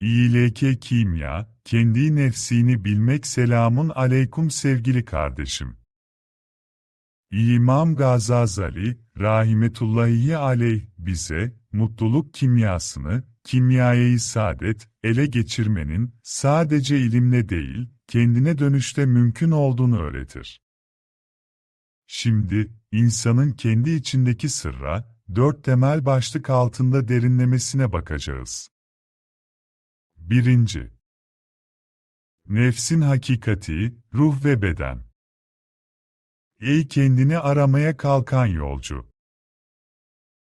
İYLK Kimya, kendi nefsini bilmek selamun aleyküm sevgili kardeşim. İmam Gazazali, rahimetullahi aleyh, bize, mutluluk kimyasını, kimyayı saadet, ele geçirmenin, sadece ilimle değil, kendine dönüşte mümkün olduğunu öğretir. Şimdi, insanın kendi içindeki sırra, dört temel başlık altında derinlemesine bakacağız. Birinci, Nefsin hakikati, ruh ve beden. Ey kendini aramaya kalkan yolcu!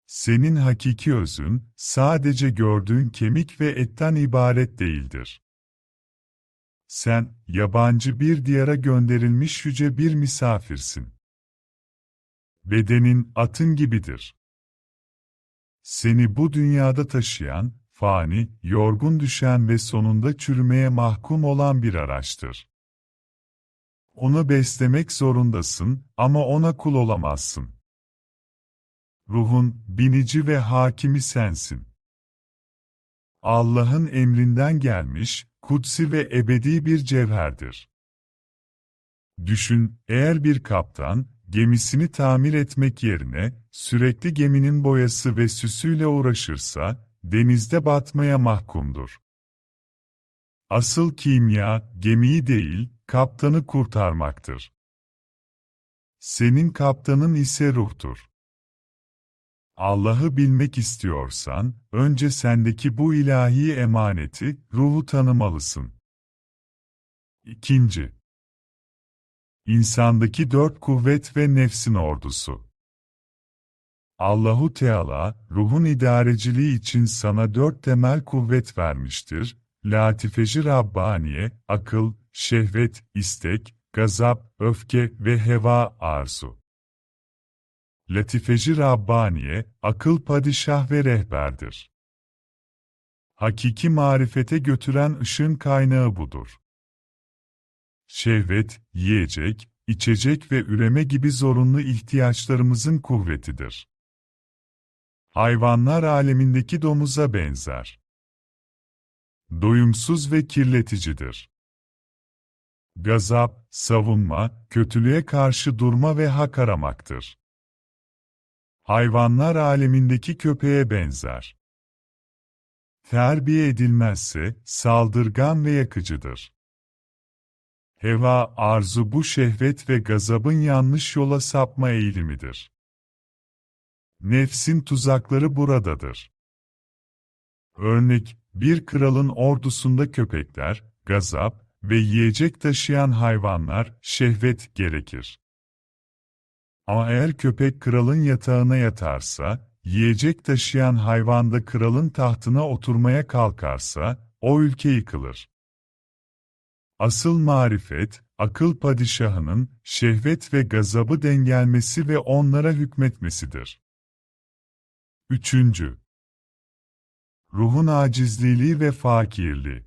Senin hakiki özün, sadece gördüğün kemik ve etten ibaret değildir. Sen, yabancı bir diyara gönderilmiş yüce bir misafirsin. Bedenin, atın gibidir. Seni bu dünyada taşıyan, fani, yorgun düşen ve sonunda çürümeye mahkum olan bir araçtır. Onu beslemek zorundasın ama ona kul olamazsın. Ruhun, binici ve hakimi sensin. Allah'ın emrinden gelmiş, kutsi ve ebedi bir cevherdir. Düşün, eğer bir kaptan, gemisini tamir etmek yerine, sürekli geminin boyası ve süsüyle uğraşırsa, denizde batmaya mahkumdur. Asıl kimya, gemiyi değil, kaptanı kurtarmaktır. Senin kaptanın ise ruhtur. Allah'ı bilmek istiyorsan, önce sendeki bu ilahi emaneti, ruhu tanımalısın. İkinci, İnsandaki dört kuvvet ve nefsin ordusu. Allahu Teala, ruhun idareciliği için sana dört temel kuvvet vermiştir. Latifeci Rabbaniye, akıl, şehvet, istek, gazap, öfke ve heva arzu. Latifeci Rabbaniye, akıl padişah ve rehberdir. Hakiki marifete götüren ışın kaynağı budur. Şehvet, yiyecek, içecek ve üreme gibi zorunlu ihtiyaçlarımızın kuvvetidir. Hayvanlar alemindeki domuza benzer. Doyumsuz ve kirleticidir. Gazap, savunma, kötülüğe karşı durma ve hak aramaktır. Hayvanlar alemindeki köpeğe benzer. Terbiye edilmezse, saldırgan ve yakıcıdır. Heva, arzu bu şehvet ve gazabın yanlış yola sapma eğilimidir. Nefsin tuzakları buradadır. Örnek, bir kralın ordusunda köpekler, gazap ve yiyecek taşıyan hayvanlar, şehvet gerekir. Ama eğer köpek kralın yatağına yatarsa, yiyecek taşıyan hayvan da kralın tahtına oturmaya kalkarsa, o ülke yıkılır. Asıl marifet, akıl padişahının, şehvet ve gazabı dengelmesi ve onlara hükmetmesidir. Üçüncü, Ruhun acizliliği ve fakirliği.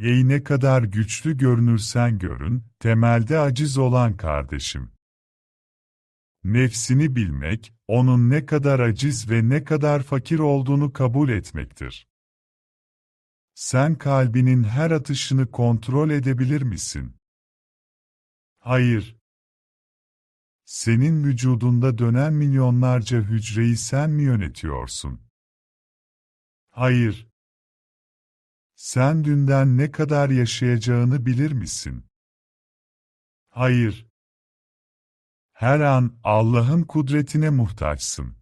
Ey ne kadar güçlü görünürsen görün, temelde aciz olan kardeşim. Nefsini bilmek, onun ne kadar aciz ve ne kadar fakir olduğunu kabul etmektir. Sen kalbinin her atışını kontrol edebilir misin? Hayır. Senin vücudunda dönen milyonlarca hücreyi sen mi yönetiyorsun? Hayır. Sen dünden ne kadar yaşayacağını bilir misin? Hayır. Her an Allah'ın kudretine muhtaçsın.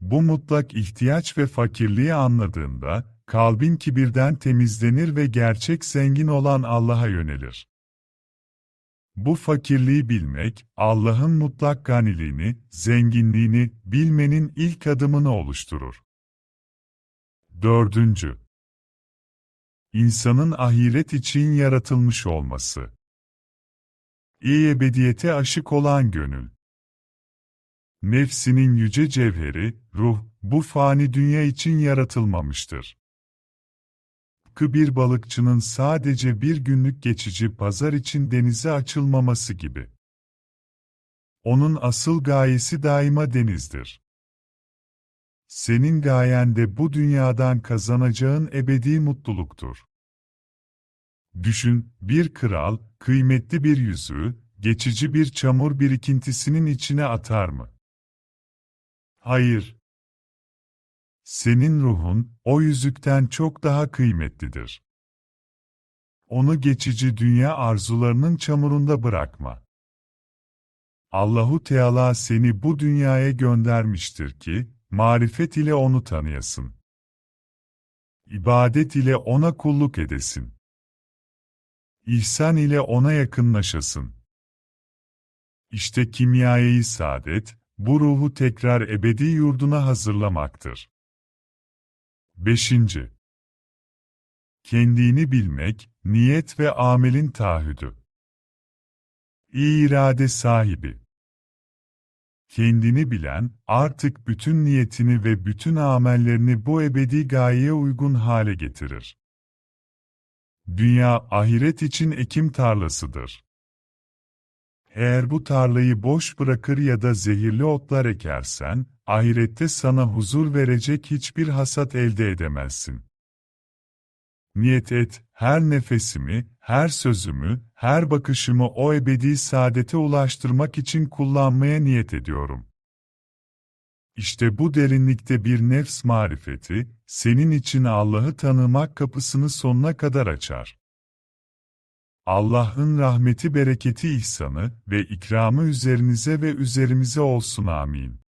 Bu mutlak ihtiyaç ve fakirliği anladığında, kalbin kibirden temizlenir ve gerçek zengin olan Allah'a yönelir. Bu fakirliği bilmek, Allah'ın mutlak ganiliğini, zenginliğini bilmenin ilk adımını oluşturur. Dördüncü, İnsanın ahiret için yaratılmış olması. İyi ebediyete aşık olan gönül. Nefsinin yüce cevheri, ruh, bu fani dünya için yaratılmamıştır. Tıpkı bir balıkçının sadece bir günlük geçici pazar için denize açılmaması gibi. Onun asıl gayesi daima denizdir. senin gayen de bu dünyadan kazanacağın ebedi mutluluktur. Düşün, bir kral, kıymetli bir yüzüğü, geçici bir çamur birikintisinin içine atar mı? Hayır. Senin ruhun, o yüzükten çok daha kıymetlidir. Onu geçici dünya arzularının çamurunda bırakma. Allahu Teala seni bu dünyaya göndermiştir ki, marifet ile onu tanıyasın. İbadet ile ona kulluk edesin. İhsan ile ona yakınlaşasın. İşte kimyayı saadet, bu ruhu tekrar ebedi yurduna hazırlamaktır. 5. Kendini bilmek, niyet ve amelin taahhüdü. İyi irade sahibi. Kendini bilen, artık bütün niyetini ve bütün amellerini bu ebedi gayeye uygun hale getirir. Dünya, ahiret için ekim tarlasıdır. Eğer bu tarlayı boş bırakır ya da zehirli otlar ekersen, ahirette sana huzur verecek hiçbir hasat elde edemezsin. Niyet et, her nefesimi, her sözümü, her bakışımı o ebedi saadete ulaştırmak için kullanmaya niyet ediyorum. İşte bu derinlikte bir nefs marifeti, senin için Allah'ı tanımak kapısını sonuna kadar açar. Allah'ın rahmeti bereketi ihsanı ve ikramı üzerinize ve üzerimize olsun amin.